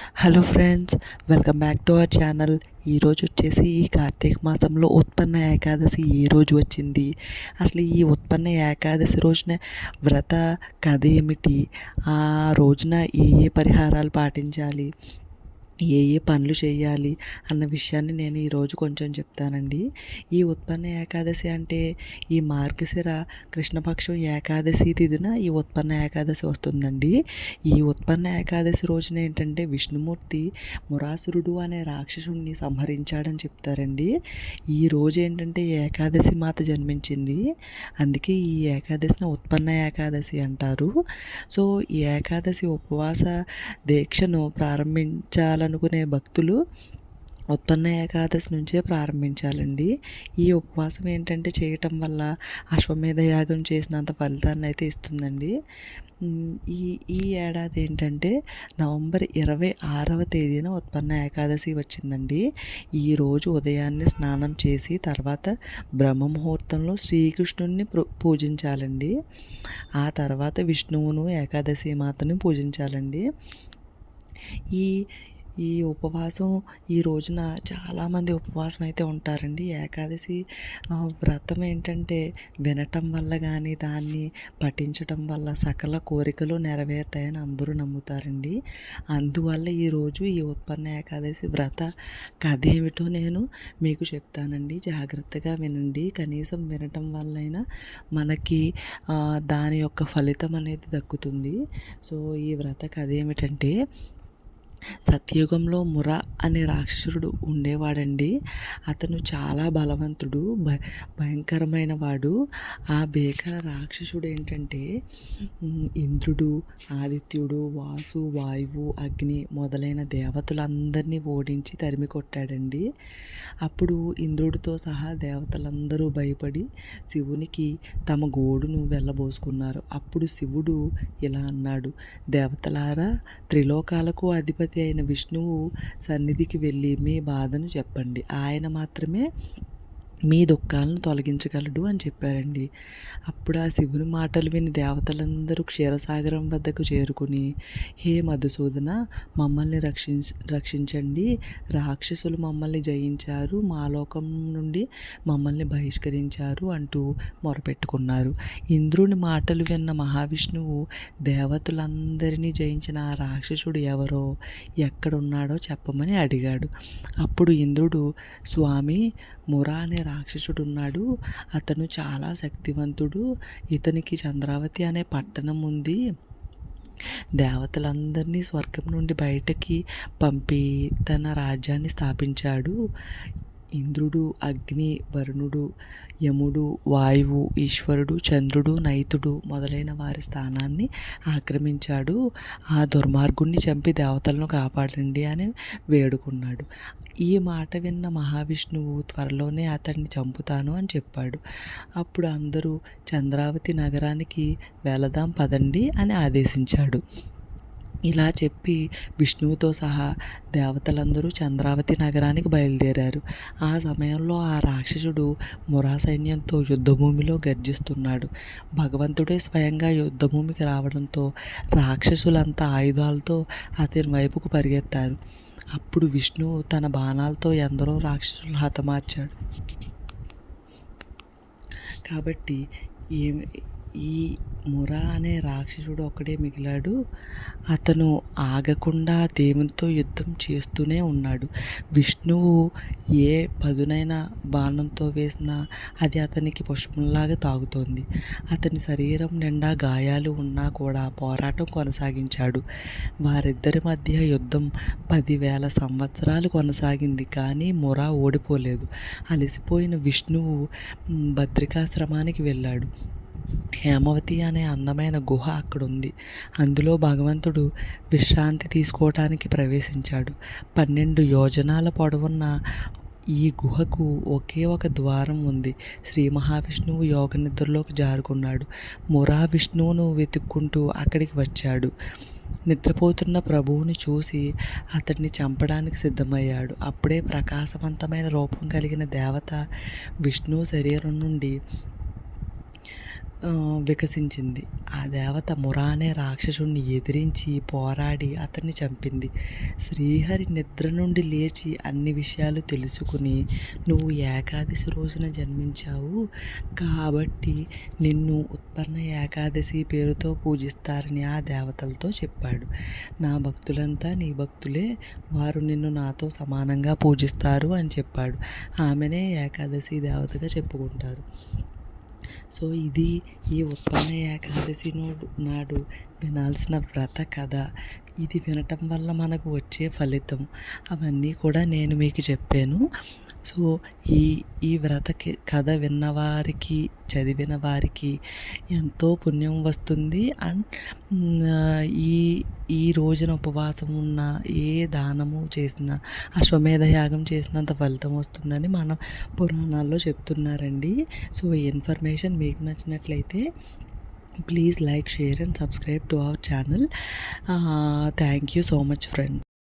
Hello friends welcome back to our channel ఈరోజు వచ్చేసి ఈ కార్తీక మాసంలో ఉత్పన్న ఏకాదశి ఏ రోజు వచ్చింది? అసలు ఈ ఉత్పన్న ఏకాదశి రోజున వ్రత కథ ఏమిటి? ఆ రోజున ఏ ఏ పరిహారాలు పాటించాలి? ఏ ఏ పనులు చేయాలి అన్న విషయాన్ని నేను ఈరోజు కొంచెం చెప్తానండి. ఈ ఉత్పన్న ఏకాదశి అంటే ఈ మార్గశిర కృష్ణపక్షం ఏకాదశి తిదిన ఈ ఉత్పన్న ఏకాదశి వస్తుందండి. ఈ ఉత్పన్న ఏకాదశి రోజున ఏంటంటే విష్ణుమూర్తి మురాసురుడు అనే రాక్షసుడిని సంహరించాడని చెప్తారండి. ఈ రోజు ఏంటంటే ఏకాదశి మాత జన్మించింది. అందుకే ఈ ఏకాదశిని ఉత్పన్న ఏకాదశి అంటారు. సో ఈ ఏకాదశి ఉపవాస దీక్షను ప్రారంభించాలని అనుకునే భక్తులు ఉత్పన్న ఏకాదశి నుంచే ప్రారంభించాలండి. ఈ ఉపవాసం ఏంటంటే చేయటం వల్ల అశ్వమేధ యాగం చేసినంత ఫలితాన్ని అయితే ఇస్తుందండి. ఈ ఈ ఏడాది ఏంటంటే నవంబర్ ఇరవై ఆరవ తేదీన ఉత్పన్న ఏకాదశి వచ్చిందండి. ఈరోజు ఉదయాన్నే స్నానం చేసి తర్వాత బ్రహ్మ ముహూర్తంలో శ్రీకృష్ణుడిని పూజించాలండి. ఆ తర్వాత విష్ణువును ఏకాదశి మాతను పూజించాలండి. ఈ ఈ ఉపవాసం ఈ రోజున చాలామంది ఉపవాసం అయితే ఉంటారండి. ఏకాదశి వ్రతం ఏంటంటే వినటం వల్ల కానీ దాన్ని పఠించటం వల్ల సకల కోరికలు నెరవేరుతాయని అందరూ నమ్ముతారండి. అందువల్ల ఈరోజు ఈ ఉత్పన్న ఏకాదశి వ్రత కథ ఏమిటో నేను మీకు చెప్తానండి. జాగ్రత్తగా వినండి. కనీసం వినటం వల్లైనా మనకి దాని యొక్క ఫలితం అనేది దక్కుతుంది. సో ఈ వ్రత కథ ఏమిటంటే సత్యయుగంలో ముర అనే రాక్షసుడు ఉండేవాడండి. అతను చాలా బలవంతుడు భ భయంకరమైన వాడు ఆ భీకర రాక్షసుడు ఏంటంటే ఇంద్రుడు ఆదిత్యుడు వాసు వాయువు అగ్ని మొదలైన దేవతలందరినీ ఓడించి తరిమి కొట్టాడండి అప్పుడు ఇంద్రుడితో సహా దేవతలందరూ భయపడి శివునికి తమ గోడును వెళ్ళబోసుకున్నారు. అప్పుడు శివుడు ఇలా అన్నాడు దేవతలారా త్రిలోకాలకు అధిపతి అయిన విష్ణువు సన్నిధికి వెళ్ళి మీ బాధను చెప్పండి. ఆయన మాత్రమే మీ దుఃఖాలను తొలగించగలడు అని చెప్పారండి. అప్పుడు ఆ శివుని మాటలు విని దేవతలందరూ క్షీరసాగరం వద్దకు చేరుకుని హే మధుసూదన మమ్మల్ని రక్షించ రక్షించండి. రాక్షసులు మమ్మల్ని జయించారు మా లోకం నుండి మమ్మల్ని బహిష్కరించారు అంటూ మొరపెట్టుకున్నారు. ఇంద్రుని మాటలు విన్న మహావిష్ణువు దేవతలందరినీ జయించిన ఆ రాక్షసుడు ఎవరో ఎక్కడున్నాడో చెప్పమని అడిగాడు. అప్పుడు ఇంద్రుడు స్వామి మురా అనే రాక్షసుడు ఉన్నాడు అతను చాలా శక్తివంతుడు. ఇతనికి చంద్రావతి అనే పట్టణం ఉంది. దేవతలందరినీ స్వర్గం నుండి బయటకి పంపి తన రాజ్యాన్ని స్థాపించాడు. ఇంద్రుడు అగ్ని వరుణుడు యముడు వాయువు ఈశ్వరుడు చంద్రుడు నైతుడు మొదలైన వారి స్థానాన్ని ఆక్రమించాడు. ఆ దుర్మార్గుణ్ణి చంపి దేవతలను కాపాడండి అని వేడుకున్నాడు. ఈ మాట విన్న మహావిష్ణువు త్వరలోనే అతన్ని చంపుతాను అని చెప్పాడు. అప్పుడు అందరూ చంద్రావతి నగరానికి వెళదాం పదండి అని ఆదేశించాడు. ఇలా చెప్పి విష్ణువుతో సహా దేవతలందరూ చంద్రావతి నగరానికి బయలుదేరారు. ఆ సమయంలో ఆ రాక్షసుడు మురా సైన్యంతో యుద్ధభూమిలో గర్జిస్తున్నాడు. భగవంతుడే స్వయంగా యుద్ధభూమికి రావడంతో రాక్షసులంతా ఆయుధాలతో అతని వైపుకు పరిగెత్తారు. అప్పుడు విష్ణువు తన బాణాలతో ఎందరో రాక్షసులను హతమార్చాడు. కాబట్టి ఏమి ఈ ముర అనే రాక్షసుడు ఒక్కడే మిగిలాడు. అతను ఆగకుండా దేవునితో యుద్ధం చేస్తూనే ఉన్నాడు. విష్ణువు ఏ పదునైన బాణంతో వేసినా అది అతనికి పుష్పంలాగా తాగుతోంది. అతని శరీరం నిండా గాయాలు ఉన్నా కూడా పోరాటం కొనసాగించాడు. వారిద్దరి మధ్య యుద్ధం పదివేల సంవత్సరాలు కొనసాగింది కానీ మురా ఓడిపోలేదు. అలసిపోయిన విష్ణువు భద్రికాశ్రమానికి వెళ్ళాడు. హేమవతి అనే అందమైన గుహ అక్కడ ఉంది అందులో భగవంతుడు విశ్రాంతి తీసుకోవటానికి ప్రవేశించాడు. పన్నెండు యోజనాల పొడవున్న ఈ గుహకు ఒకే ఒక ద్వారం ఉంది. శ్రీ మహావిష్ణువు యోగ నిద్రలోకి జారుకున్నాడు. మురా విష్ణువును వెతుక్కుంటూ అక్కడికి వచ్చాడు. నిద్రపోతున్న ప్రభువుని చూసి అతన్ని చంపడానికి సిద్ధమయ్యాడు. అప్పుడే ప్రకాశవంతమైన రూపం కలిగిన దేవత విష్ణువు శరీరం నుండి వికసించింది. ఆ దేవత మురా అనే రాక్షసుణ్ణి ఎదిరించి పోరాడి అతన్ని చంపింది. శ్రీహరి నిద్ర నుండి లేచి అన్ని విషయాలు తెలుసుకుని నువ్వు ఏకాదశి రోజున జన్మించావు కాబట్టి నిన్ను ఉత్పన్న ఏకాదశి పేరుతో పూజిస్తారని ఆ దేవతలతో చెప్పాడు. నా భక్తులంతా నీ భక్తులే వారు నిన్ను నాతో సమానంగా పూజిస్తారు అని చెప్పాడు. ఆమెనే ఏకాదశి దేవతగా చెప్పుకుంటారు. సో ఇది ఈ ఉత్పన్న ఏకాదశి నోడు నాడు వినాల్సిన వ్రత కథ. ఇది వినటం వల్ల మనకు వచ్చే ఫలితం అవన్నీ కూడా నేను మీకు చెప్పాను. సో ఈ ఈ వ్రతకి కథ విన్నవారికి చదివిన వారికి ఎంతో పుణ్యం వస్తుంది. అండ్ ఈ ఈ రోజున ఉపవాసం ఉన్న ఏ దానము చేసినా అశ్వమేధ యాగం చేసినంత ఫలితం వస్తుందని మన పురాణాల్లో చెప్తున్నారండి. సో ఈ ఇన్ఫర్మేషన్ మీకు నచ్చినట్లయితే please like share and subscribe to our channel. Uh, thank you so much friends.